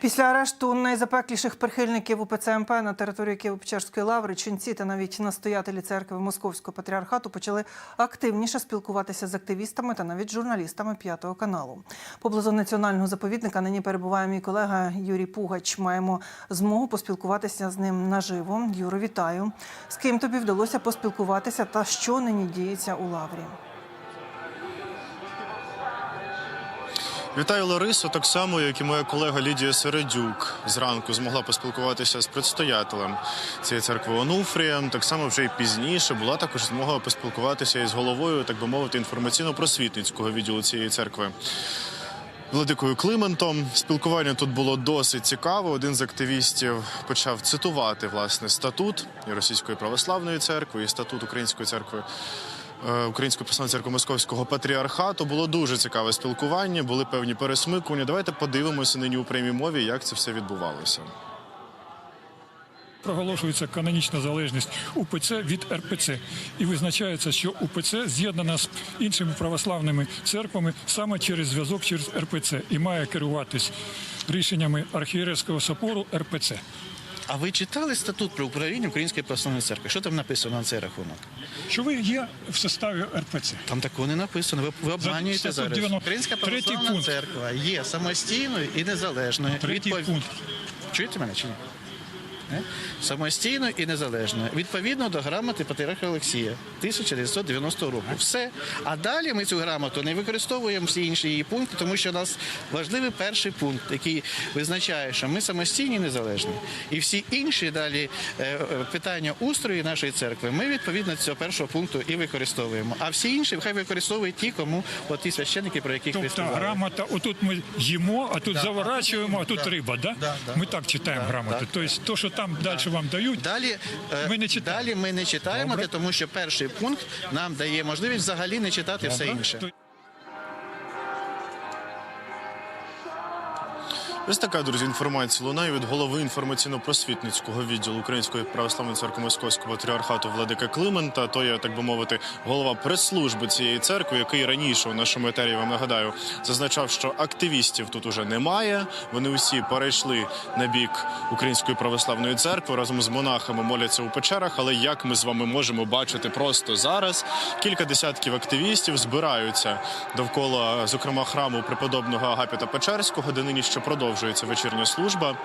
Після арешту найзапекліших прихильників УПЦ МП на території Києво-Печерської лаври ченці та навіть настоятелі церкви Московського патріархату почали активніше спілкуватися з активістами та навіть журналістами п'ятого каналу. Поблизу національного заповідника нині перебуває мій колега Юрій Пугач. Маємо змогу поспілкуватися з ним наживо. Юро, вітаю. З ким тобі вдалося поспілкуватися та що нині діється у лаврі? Вітаю Ларису, так само, як і моя колега Лідія Середюк зранку змогла поспілкуватися з предстоятелем цієї церкви Онуфрієм. Так само вже й пізніше була також змога поспілкуватися із головою, так би мовити, інформаційно-просвітницького відділу цієї церкви. Владикою Климентом спілкування тут було досить цікаво. Один з активістів почав цитувати власне статут і Російської православної церкви і статут Української церкви. Е, Української православної церкви Московського патріархату було дуже цікаве спілкування, були певні пересмикування. Давайте подивимося нині у прямій мові, як це все відбувалося. Проголошується канонічна залежність УПЦ від РПЦ і визначається, що УПЦ з'єднана з іншими православними церквами саме через зв'язок через РПЦ і має керуватись рішеннями архієрейського собору РПЦ. А ви читали статут про управління Української православної церкви? Що там написано на цей рахунок? Що ви є в составі РПЦ? Там такого не написано. Ви, ви обманюєте зараз. 90. Українська Третій православна пункт. церква є самостійною і незалежною. Третій Відпов- пункт. Чуєте мене чи ні? Не? Самостійною і незалежною, відповідно до грамоти Патріарха Олексія 1990 року. Все. А далі ми цю грамоту не використовуємо всі інші її пункти, тому що у нас важливий перший пункт, який визначає, що ми самостійні і незалежні. І всі інші далі е, е, питання устрою нашої церкви ми відповідно цього першого пункту і використовуємо. А всі інші хай використовують ті, кому ті священники, про яких ви Тобто сказали. грамота, отут ми їмо, а тут заворачуємо, а тут риба, да? да, да. Ми так читаємо грамоту. Тобто, то, що там далі вам дають, Далі е, Ми не читаємо. Далі ми не читаємо, Добре. тому що перший пункт нам дає можливість взагалі не читати все інше. Ось така друзі інформація лунає від голови інформаційно-просвітницького відділу Української православної церкви Московського патріархату Владика Климента. То є, так би мовити, голова прес-служби цієї церкви, який раніше у нашому етері вам нагадаю зазначав, що активістів тут уже немає. Вони усі перейшли на бік Української православної церкви разом з монахами моляться у печерах. Але як ми з вами можемо бачити просто зараз, кілька десятків активістів збираються довкола, зокрема, храму преподобного Агапіта Печерського, де нині ще продовжується вечірня служба.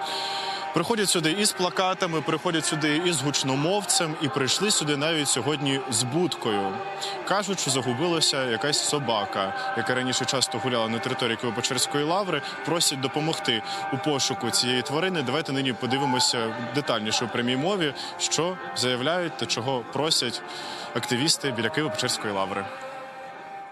Приходять сюди із плакатами, приходять сюди із гучномовцем, і прийшли сюди навіть сьогодні з будкою. Кажуть, що загубилася якась собака, яка раніше часто гуляла на території Києво-Печерської лаври. Просять допомогти у пошуку цієї тварини. Давайте нині подивимося детальніше у прямій мові, що заявляють та чого просять активісти біля Києво-Печерської лаври.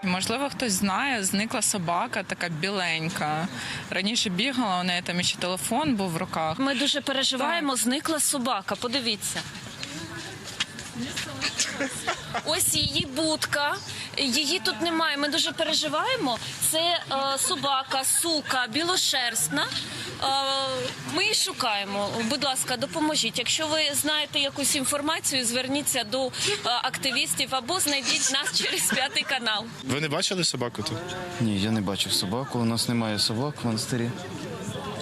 Можливо, хтось знає, зникла собака, така біленька. Раніше бігала, у неї там ще телефон був в руках. Ми дуже переживаємо. Зникла собака. Подивіться. Ось її будка. Її тут немає. Ми дуже переживаємо. Це е, собака, сука, білошерстна. Ми шукаємо. Будь ласка, допоможіть. Якщо ви знаєте якусь інформацію, зверніться до е, активістів або знайдіть нас через п'ятий канал. Ви не бачили собаку тут? Ні, я не бачив собаку. У нас немає собак в монастирі.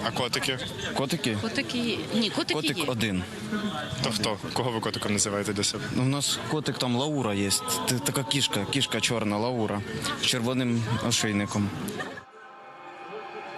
А котики? Котики? Котики ні, котики Котик один. То хто? Кого ви котиком називаєте для себе? Ну, У нас котик там Лаура є. Така кішка, кішка чорна Лаура з червоним ошейником.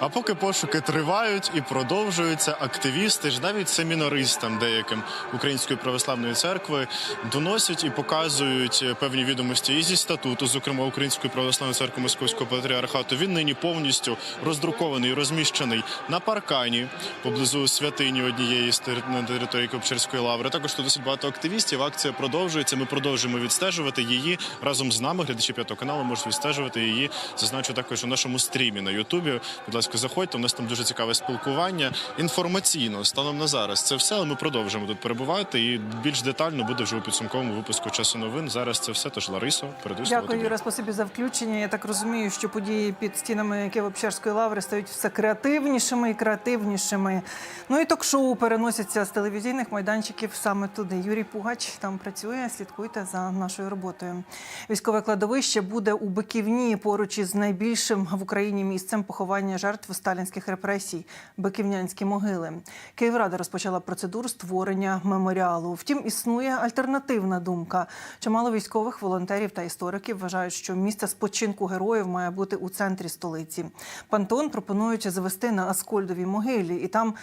А поки пошуки тривають і продовжуються, активісти ж навіть семінаристам деяким Української православної церкви доносять і показують певні відомості і зі статуту, зокрема Української православної церкви Московського патріархату. Він нині повністю роздрукований, розміщений на паркані поблизу святині однієї з на території Копчерської лаври. Також тут досить багато активістів. Акція продовжується. Ми продовжуємо відстежувати її разом з нами. Глядачі п'ятого каналу можуть відстежувати її. Зазначу також у нашому стрімі на Ютубі. Будь ласка, ласка, заходьте. У нас там дуже цікаве спілкування. Інформаційно станом на зараз це все. Але ми продовжуємо тут перебувати. І більш детально буде вже у підсумковому випуску часу новин. Зараз це все. Тож Ларисо, передаю слово Дякую. Юра, спасибі за включення. Я так розумію, що події під стінами Києво-Печерської лаври стають все креативнішими і креативнішими. Ну і ток-шоу переносяться з телевізійних майданчиків саме туди. Юрій Пугач там працює. Слідкуйте за нашою роботою. Військове кладовище буде у Биківні поруч із найбільшим в Україні місцем поховання жертв сталінських репресій Биківнянські могили. Київрада розпочала процедуру створення меморіалу. Втім, існує альтернативна думка. Чимало військових волонтерів та істориків вважають, що місце спочинку героїв має бути у центрі столиці. Пантеон пропонують завести на Аскольдовій могилі і там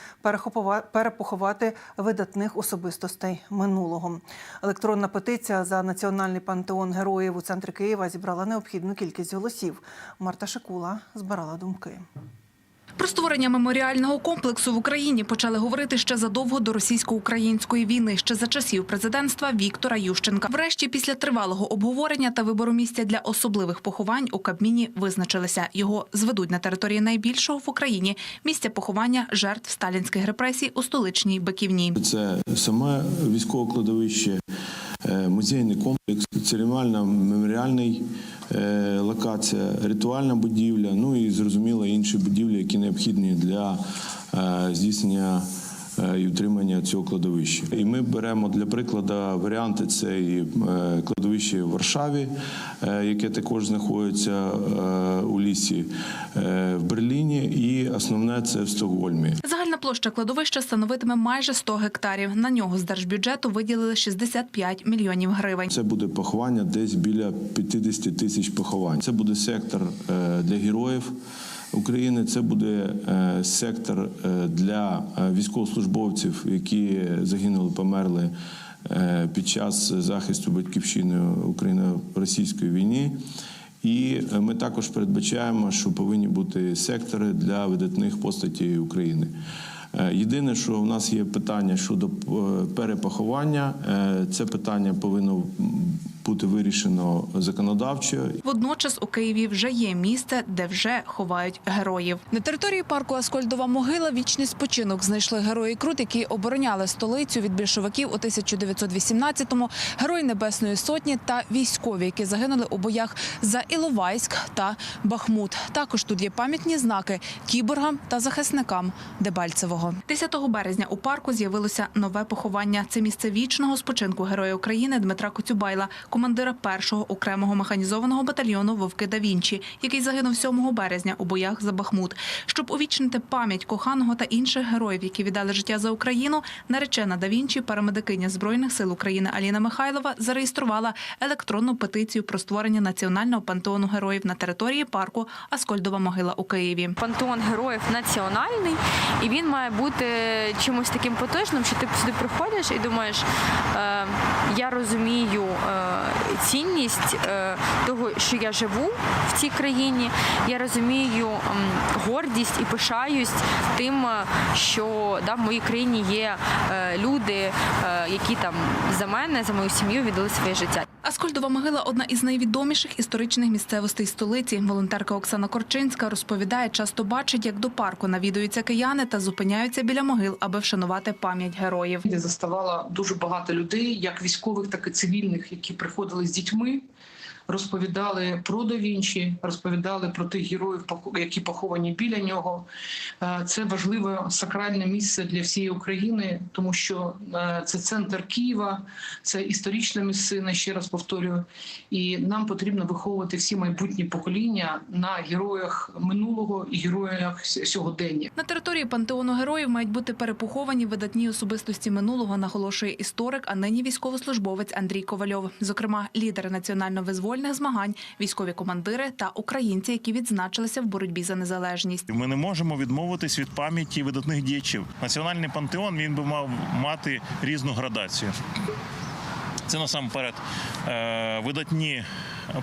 перепоховати видатних особистостей минулого. Електронна петиція за національний пантеон героїв у центрі Києва зібрала необхідну кількість голосів. Марта Шикула збирала думки. Про створення меморіального комплексу в Україні почали говорити ще задовго до російсько-української війни, ще за часів президентства Віктора Ющенка. Врешті, після тривалого обговорення та вибору місця для особливих поховань у Кабміні визначилися. Його зведуть на території найбільшого в Україні місця поховання жертв сталінських репресій у столичній Биківні. Це саме військове кладовище, музейний комплекс, церемонально меморіальний е, локація, ритуальна будівля, ну і зрозуміло інші будівлі, які необхідні для е, здійснення. Е, І утримання цього кладовища. І ми беремо для прикладу варіанти це і е, кладовище в Варшаві, е, яке також знаходиться у лісі, в Берліні, і основне це в Стокгольмі. Загальна площа кладовища становитиме майже 100 гектарів. На нього з держбюджету виділили 65 мільйонів гривень. Це буде поховання десь біля 50 тисяч поховань. Це буде сектор для героїв України. Це буде е, сектор е, для е, військовослужбовців, які загинули, померли під час захисту батьківщини Україно-російської війни. І ми також передбачаємо, що повинні бути сектори для видатних постатей України. Єдине, що в нас є питання щодо перепоховання, Е, це питання повинно бути вирішено законодавчо. Водночас у Києві вже є місце, де вже ховають героїв. На території парку Аскольдова могила вічний спочинок знайшли герої Крут, які обороняли столицю від більшовиків у 1918-му, герої Небесної Сотні та військові, які загинули у боях за Іловайськ та Бахмут. Також тут є пам'ятні знаки кіборгам та захисникам Дебальцевого. 10 березня у парку з'явилося нове поховання. Це місце вічного спочинку героя України Дмитра Коцюбайла, командира першого окремого механізованого батальйону Вовки да Вінчі, який загинув 7 березня у боях за Бахмут. Щоб увічнити пам'ять коханого та інших героїв, які віддали життя за Україну, наречена да Вінчі, парамедикиня збройних сил України Аліна Михайлова зареєструвала електронну петицію про створення національного пантеону героїв на території парку Аскольдова могила у Києві. пантеон героїв національний, і він має бути чимось таким потужним, що ти сюди приходиш і думаєш, е, я розумію е, цінність е, того, що я живу в цій країні. Я розумію гордість і пишаюсь тим, е, що да, в моїй країні є е, люди, е, які там за мене, за мою сім'ю віддали своє життя. Аскольдова могила одна із найвідоміших історичних місцевостей столиці. Волонтерка Оксана Корчинська розповідає, часто бачить, як до парку навідуються кияни та зупиняються біля могил, аби вшанувати пам'ять героїв. Я заставала дуже багато людей, як військових, так і цивільних, які приходили з дітьми, розповідали про Да Вінчі, розповідали про тих героїв, які поховані біля нього. Е, Це важливе сакральне місце для всієї України, тому що е, це центр Києва, це історична місцина. Ще раз повторюю, і нам потрібно виховувати всі майбутні покоління на героях минулого і героях сьогодення. На території пантеону героїв мають бути перепоховані видатні особистості минулого, наголошує історик, а нині військовослужбовець Андрій Ковальов. Зокрема, лідери національно-визвольних змагань, військові командири та українці, які відзначилися в боротьбі за незалежність. Ми не можемо відмовитись від пам'яті видатних діячів. Національний пантеон він би мав мати різну градацію. Це насамперед е, видатні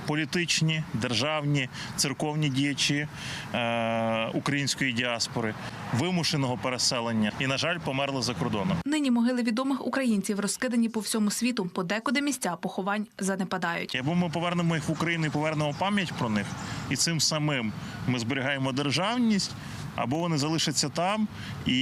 політичні, державні, церковні діячі е, української діаспори, вимушеного переселення і, на жаль, померли за кордоном. Нині могили відомих українців розкидані по всьому світу. Подекуди місця поховань занепадають. Або ми повернемо їх в Україну і повернемо пам'ять про них, і цим самим ми зберігаємо державність, або вони залишаться там, і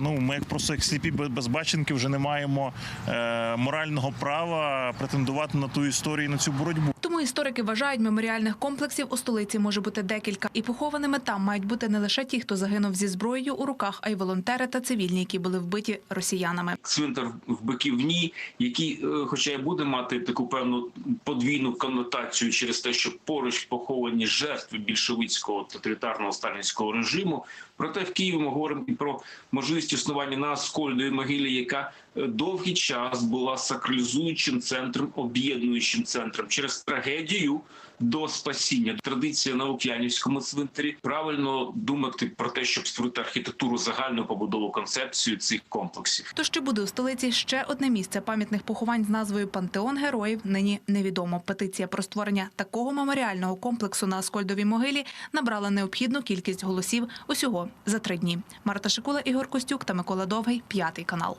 ну ми як просто як сліпі без- безбаченки вже не маємо е, морального права претендувати на ту історію, на цю боротьбу. Історики вважають, меморіальних комплексів у столиці може бути декілька. І похованими там мають бути не лише ті, хто загинув зі зброєю у руках, а й волонтери та цивільні, які були вбиті росіянами. цвинтар в Биківні, який, е, хоча й буде мати таку певну подвійну коннотацію через те, що поруч поховані жертви більшовицького тоталітарного сталінського режиму. Проте в Києві ми говоримо і про можливість існування на Скольдовій могилі, яка е, довгий час була сакралізуючим центром, об'єднуючим центром через трагедію. До спасіння традиція на Лук'янівському цвинтарі правильно думати про те, щоб створити архітектуру загальну побудову концепцію цих комплексів. То, що буде у столиці ще одне місце пам'ятних поховань з назвою Пантеон героїв, нині невідомо. Петиція про створення такого меморіального комплексу на Аскольдовій могилі набрала необхідну кількість голосів усього за три дні. Марта Шикула, Ігор Костюк та Микола Довгий, п'ятий канал.